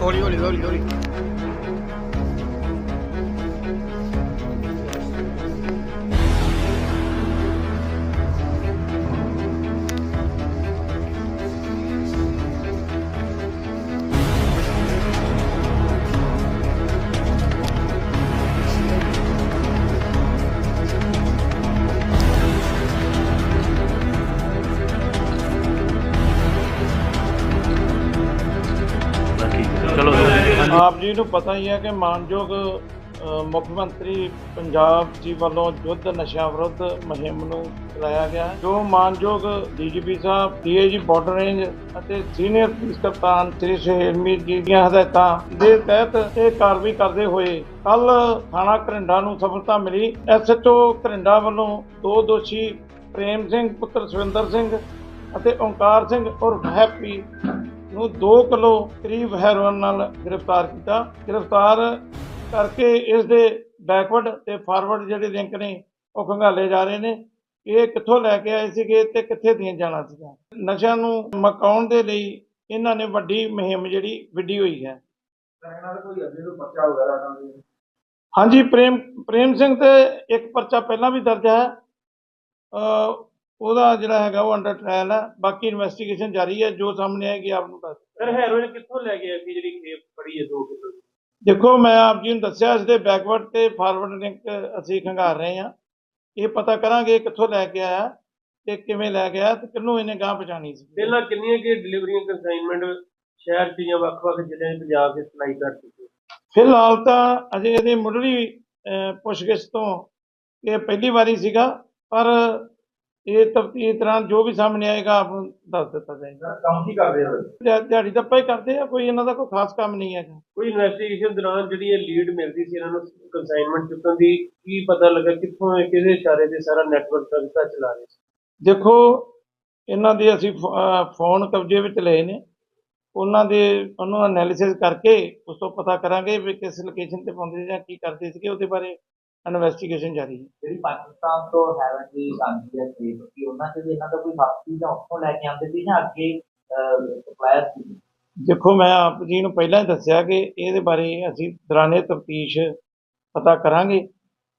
Oli, oli, oli, oli. ਆਪ ਜੀ ਨੂੰ ਪਤਾ ਹੀ ਹੈ ਕਿ ਮਾਨਯੋਗ ਮੁੱਖ ਮੰਤਰੀ ਪੰਜਾਬ ਜੀ ਵੱਲੋਂ ਯੁੱਧ ਨਸ਼ਾ ਵਿਰੁੱਧ ਮੁਹਿੰਮ ਨੂੰ ਚਲਾਇਆ ਗਿਆ। ਜੋ ਮਾਨਯੋਗ ਡੀਜੀਪੀ ਸਾਹਿਬ, ਡੀਏਜੀ ਬਾਰਡਰ ਰੇਂਜ ਅਤੇ ਸੀਨੀਅਰ ਪੁਲਿਸ ਕਪਤਾਨ ਸ੍ਰੀ ਸੁਹੇਲਮੀ ਜੀ ਦੀਆਂ ਹਦਾਇਤਾਂ ਦੇ ਤਹਿਤ ਇਹ ਕਾਰਵਾਈ ਕਰਦੇ ਹੋਏ ਕੱਲ ਥਾਣਾ ਘਰਿੰਡਾ ਨੂੰ ਸਫਲਤਾ ਮਿਲੀ। ਐਸਐਚਓ ਘਰਿੰਡਾ ਵੱਲੋਂ ਦੋ ਦੋਸ਼ੀ ਪ੍ਰੇਮ ਸਿੰਘ, ਪੁੱਤਰ ਸੁਵਿੰਦਰ ਸਿੰਘ ਅਤੇ ਓਂਕਾਰ ਸਿੰਘ ਉਰਫ ਹੈਪੀ ਨੂੰ 2 ਕਿਲੋ ਕਰੀਬ ਹੈਰੋਇਨ ਨਾਲ ਗ੍ਰਿਫਤਾਰ ਕੀਤਾ। ਗ੍ਰਿਫਤਾਰ ਕਰਕੇ ਇਸ ਦੇ ਬੈਕਵਰਡ ਤੇ ਫਾਰਵਰਡ ਜਿਹੜੇ ਲਿੰਕ ਨੇ ਉਹ ਖੰਗਾਲੇ ਜਾ ਰਹੇ ਨੇ। ਇਹ ਕਿੱਥੋਂ ਲੈ ਕੇ ਆਏ ਸੀਗੇ ਤੇ ਕਿੱਥੇ ਦੀਆਂ ਜਾਣਾ ਸੀਗਾ ਨਸ਼ਿਆਂ ਨੂੰ ਮਕਾਉਣ ਦੇ ਲਈ ਇਹਨਾਂ ਨੇ ਵੱਡੀ ਮੁਹਿੰਮ ਜਿਹੜੀ ਵਿੱਢੀ ਹੋਈ ਹੈ। ਹਾਂਜੀ ਪ੍ਰੇਮ ਪ੍ਰੇਮ ਸਿੰਘ ਤੇ ਇੱਕ ਪਰਚਾ ਪਹਿਲਾਂ ਵੀ ਦਰਜ ਹੈ। ਉਹਦਾ ਜਿਹੜਾ ਹੈਗਾ ਉਹ ਅੰਡਰ ਟ੍ਰਾਇਲ ਹੈ। ਬਾਕੀ ਇਨਵੈਸਟੀਗੇਸ਼ਨ ਜਾਰੀ ਹੈ। ਜੋ ਸਾਹਮਣੇ ਆਏਗੀ ਆਪ ਨੂੰ ਦੱਸ ਸਰ ਹੈਰੋਇਨ ਕਿੱਥੋਂ ਲੈ ਕੇ ਆਏ ਸੀ ਜਿਹੜੀ ਖੇਪ ਫੜੀ ਹੈ 2 ਕਿਲੋ ਦੇਖੋ ਮੈਂ ਆਪ ਜੀ ਨੂੰ ਦੱਸਿਆ ਇਸ ਦੇ ਬੈਕਵਰਡ ਤੇ ਫਾਰਵਰਡ ਲਿੰਕ ਅਸੀਂ ਖੰਗਾਰ ਰਹੇ ਹਾਂ। ਇਹ ਪਤਾ ਕਰਾਂਗੇ ਕਿੱਥੋਂ ਲੈ ਕੇ ਆਇਆ ਤੇ ਕਿਵੇਂ ਲੈ ਕੇ ਆਇਆ ਤੇ ਕਿਹਨੂੰ ਇਹਨੇ ਗਾਂ ਪਛਾਣੀ ਸੀ। ਪਹਿਲਾਂ ਕਿੰਨੀਆਂ ਕਿ ਡਿਲੀਵਰੀਆਂ ਕੰਸਾਈਨਮੈਂਟ ਸ਼ਹਿਰ ਜਾਂ ਵੱਖ-ਵੱਖ ਜ਼ਿਲ੍ਹਿਆਂ ਪੰਜਾਬ 'ਚ ਸਪਲਾਈ ਕਰ ਚੁੱਕੇ ਫਿਲਹਾਲ ਤਾਂ ਅਜੇ ਇਹਦੀ ਮੁੱਢਲੀ ਪੁੱਛਗਿੱਛ ਤੋਂ ਇਹ ਪਹਿਲੀ ਵਾਰੀ ਸੀਗਾ ਪਰ ਇਹ ਤਫਤੀਸ਼ ਦੌਰਾਨ ਜੋ ਵੀ ਸਾਹਮਣੇ ਆਏਗਾ ਆਪ ਨੂੰ ਦੱਸ ਦਿੱਤਾ ਜਾਏਗਾ। ਕੰਮ ਕੀ ਕਰਦੇ ਹੋ ਦਿਹਾ- ਦਿਹਾੜੀ ਦੱਪਾ ਹੀ ਕਰਦੇ ਆ ਕੋਈ ਇਹਨਾਂ ਦਾ ਕੋਈ ਖਾਸ ਕੰਮ ਨਹੀਂ ਹੈਗਾ। ਕੋਈ ਇਨਵੈਸਟੀਗੇਸ਼ਨ ਦੌਰਾਨ ਜਿਹੜੀ ਇਹ ਲੀਡ ਮਿਲਦੀ ਸੀ ਇਹਨਾਂ ਨੂੰ ਕੰਸਾਈਨਮੈਂਟ ਚੁੱਕਣ ਦੀ ਕੀ ਪਤਾ ਲੱਗਾ ਕਿੱਥੋਂ ਇਹ ਕਿਹਦੇ ਇਸ਼ਾਰੇ ਤੇ ਸਾਰਾ ਨੈਟਵਰਕ ਤਰੀਕਾ ਚਲਾ ਰਹੇ ਸੀ? ਦੇਖੋ ਇਹਨਾਂ ਦੇ ਅਸੀਂ ਫ- ਅਹ ਫੋਨ ਕਬਜ਼ੇ ਵਿੱਚ ਲਏ ਨੇ। ਉਹਨਾਂ ਦੇ ਉਹਨੂੰ ਐਨਾਲਿਸਿਸ ਕਰਕੇ ਉਸ ਤੋਂ ਪਤਾ ਕਰਾਂਗੇ ਵੀ ਕਿਸ ਲੋਕੇਸ਼ਨ ਤੇ ਸੀ ਜਾਂ ਕੀ ਕਰਦੇ ਸੀਗੇ ਉਹਦੇ ਬਾਰੇ ਇਨਵੈਸਟੀਗੇਸ਼ਨ ਜਾਰੀ ਹੈ ਜਿਹੜੀ ਪਾਕਿਸਤਾਨ ਤੋਂ ਹੈਵਨ ਦੀ ਆਉਂਦੀ ਹੈ ਸੇਬ ਕਿ ਉਹਨਾਂ ਵੀ ਇਹਨਾਂ ਦਾ ਕੋਈ ਹੱਕ ਸੀ ਜਾਂ ਉੱਥੋਂ ਲੈ ਕੇ ਆਉਂਦੇ ਸੀ ਜਾਂ ਅੱਗੇ ਸਪਲਾਇਰ ਸੀ? ਦੇਖੋ ਮੈਂ ਆਪ ਜੀ ਨੂੰ ਪਹਿਲਾਂ ਹੀ ਦੱਸਿਆ ਕਿ ਇਹਦੇ ਬਾਰੇ ਅਸੀਂ ਦੌਰਾਨੇ ਤਫਤੀਸ਼ ਪਤਾ ਕਰਾਂਗੇ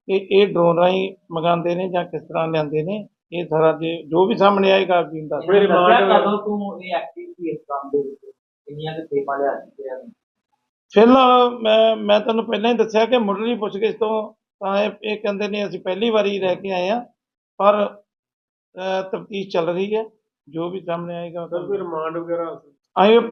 ਕਿ ਇਹ ਡਰੋਨ ਰਾਹੀਂ ਮੰਗਾਉਂਦੇ ਨੇ ਜਾਂ ਕਿਸ ਤਰ੍ਹਾਂ ਲਿਆਂਦੇ ਨੇ। ਇਹ ਸਾਰਾ ਜੇ ਜੋ ਵੀ ਸਾਹਮਣੇ ਆਏਗਾ ਆਪ ਜੀ ਨੂੰ ਦੱਸ remand- ਕਦੋਂ ਤੋਂ ਇਹ ਐਕਟਿਵ ਸੀ ਇਸ ਕੰਮ ਦੇ ਵਿੱਚ? ਕਿੰਨੀਆਂ ਕਿ ਸੇਬਾਂ ਲਿਆ ਚੁੱਕੇ ਹਨ ਫਿਲਹਾਲ ਮੈਂ ਮੈਂ ਤੁਹਾਨੂੰ ਪਹਿਲਾਂ ਹੀ ਦੱਸਿਆ ਕਿ ਮੁੱਢਲੀ ਪੁੱਛਗਿੱਛ ਤੋਂ ਤਾਂ ਇਹ ਇਹ ਕਹਿੰਦੇ ਨੇ ਅਸੀਂ ਪਹਿਲੀ ਵਾਰੀ ਲੈ ਕੇ ਆਏ ਆ ਪਰ ਤਫਤੀਸ਼ ਚੱਲ ਰਹੀ ਹੈ ਜੋ ਵੀ ਸਾਹਮਣੇ ਆਏਗਾ ਸਰ ਕੋਈ ਰਿਮਾਂਡ ਵਗੈਰਾ? ਆਏ